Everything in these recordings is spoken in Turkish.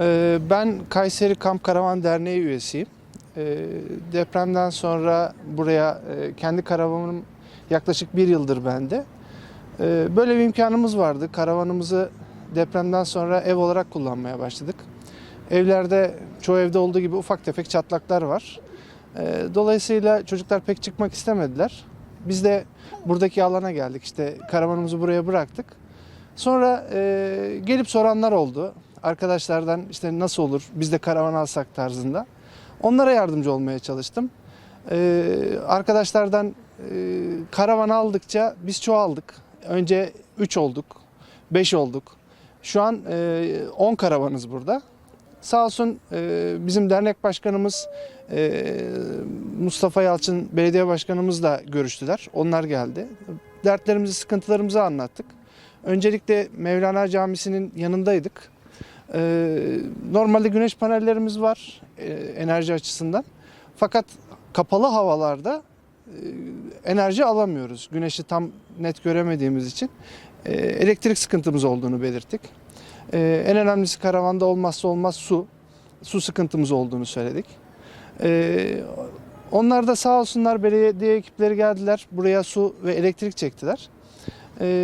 Ee, Ben Kayseri Kamp Karavan Derneği üyesiyim. Ee, Depremden sonra buraya e, kendi karavanım yaklaşık bir yıldır bende. Ee, Böyle bir imkanımız vardı. Karavanımızı depremden sonra ev olarak kullanmaya başladık. Evlerde çoğu evde olduğu gibi ufak tefek çatlaklar var. Dolayısıyla çocuklar pek çıkmak istemediler. Biz de buradaki alana geldik. İşte karavanımızı buraya bıraktık. Sonra e, gelip soranlar oldu. Arkadaşlardan işte nasıl olur biz de karavan alsak tarzında. Onlara yardımcı olmaya çalıştım. E, arkadaşlardan e, karavan aldıkça biz çoğaldık. Önce 3 olduk, 5 olduk. Şu an e, 10 karavanız burada. Sağ olsun e, bizim dernek başkanımız e, Mustafa Yalçın belediye başkanımızla görüştüler. Onlar geldi. Dertlerimizi, sıkıntılarımızı anlattık. Öncelikle Mevlana Camisi'nin yanındaydık. Ee, normalde güneş panellerimiz var e, enerji açısından. Fakat kapalı havalarda e, enerji alamıyoruz. Güneşi tam net göremediğimiz için e, elektrik sıkıntımız olduğunu belirttik. En önemlisi karavanda olmazsa olmaz su. Su sıkıntımız olduğunu söyledik. Onlar da sağ olsunlar belediye ekipleri geldiler. Buraya su ve elektrik çektiler.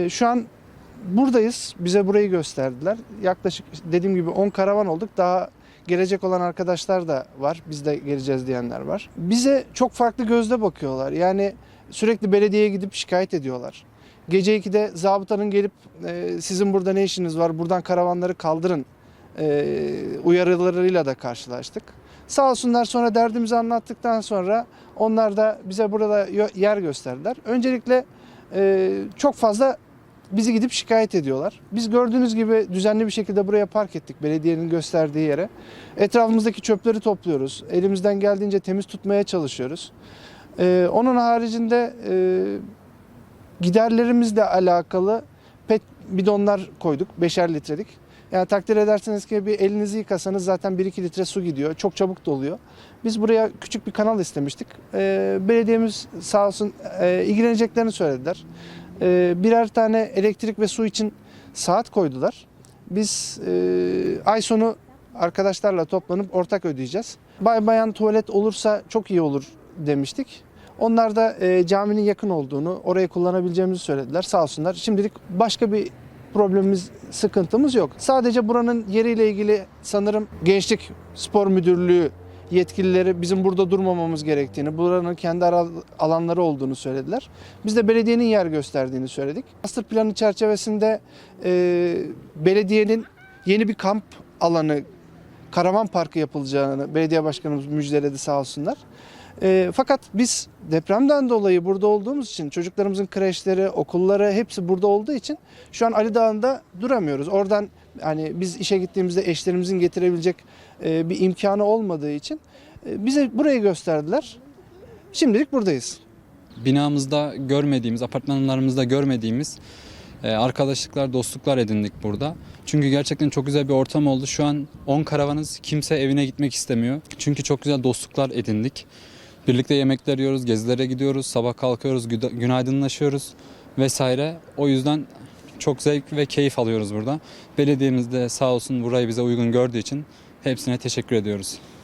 Şu an buradayız. Bize burayı gösterdiler. Yaklaşık dediğim gibi 10 karavan olduk. Daha gelecek olan arkadaşlar da var. Biz de geleceğiz diyenler var. Bize çok farklı gözle bakıyorlar. Yani sürekli belediyeye gidip şikayet ediyorlar. Gece 2'de zabıtanın gelip e, sizin burada ne işiniz var? Buradan karavanları kaldırın e, uyarılarıyla da karşılaştık. Sağ olsunlar sonra derdimizi anlattıktan sonra onlar da bize burada yer gösterdiler. Öncelikle e, çok fazla bizi gidip şikayet ediyorlar. Biz gördüğünüz gibi düzenli bir şekilde buraya park ettik belediyenin gösterdiği yere. Etrafımızdaki çöpleri topluyoruz. Elimizden geldiğince temiz tutmaya çalışıyoruz. Ee, onun haricinde e, giderlerimizle alakalı pet bidonlar koyduk. Beşer litrelik. Yani takdir ederseniz ki bir elinizi yıkasanız zaten 1-2 litre su gidiyor. Çok çabuk doluyor. Biz buraya küçük bir kanal istemiştik. Ee, belediyemiz sağ olsun e, ilgileneceklerini söylediler. Ee, birer tane elektrik ve su için saat koydular. Biz e, ay sonu arkadaşlarla toplanıp ortak ödeyeceğiz. Bay bayan tuvalet olursa çok iyi olur demiştik. Onlar da e, caminin yakın olduğunu, orayı kullanabileceğimizi söylediler. Sağ olsunlar. Şimdilik başka bir problemimiz, sıkıntımız yok. Sadece buranın yeriyle ilgili sanırım Gençlik Spor Müdürlüğü yetkilileri bizim burada durmamamız gerektiğini, buranın kendi alanları olduğunu söylediler. Biz de belediyenin yer gösterdiğini söyledik. Master planı çerçevesinde e, belediyenin yeni bir kamp alanı, karavan parkı yapılacağını belediye başkanımız müjdeledi sağ olsunlar. E, fakat biz depremden dolayı burada olduğumuz için çocuklarımızın kreşleri, okulları hepsi burada olduğu için şu an Ali Dağı'nda duramıyoruz. Oradan hani biz işe gittiğimizde eşlerimizin getirebilecek e, bir imkanı olmadığı için e, bize burayı gösterdiler. Şimdilik buradayız. binamızda görmediğimiz, apartmanlarımızda görmediğimiz e, arkadaşlıklar, dostluklar edindik burada. Çünkü gerçekten çok güzel bir ortam oldu. Şu an 10 karavanız kimse evine gitmek istemiyor. Çünkü çok güzel dostluklar edindik. Birlikte yemekler yiyoruz, gezilere gidiyoruz, sabah kalkıyoruz, günaydınlaşıyoruz vesaire. O yüzden çok zevk ve keyif alıyoruz burada. Belediyemiz de sağ olsun burayı bize uygun gördüğü için hepsine teşekkür ediyoruz.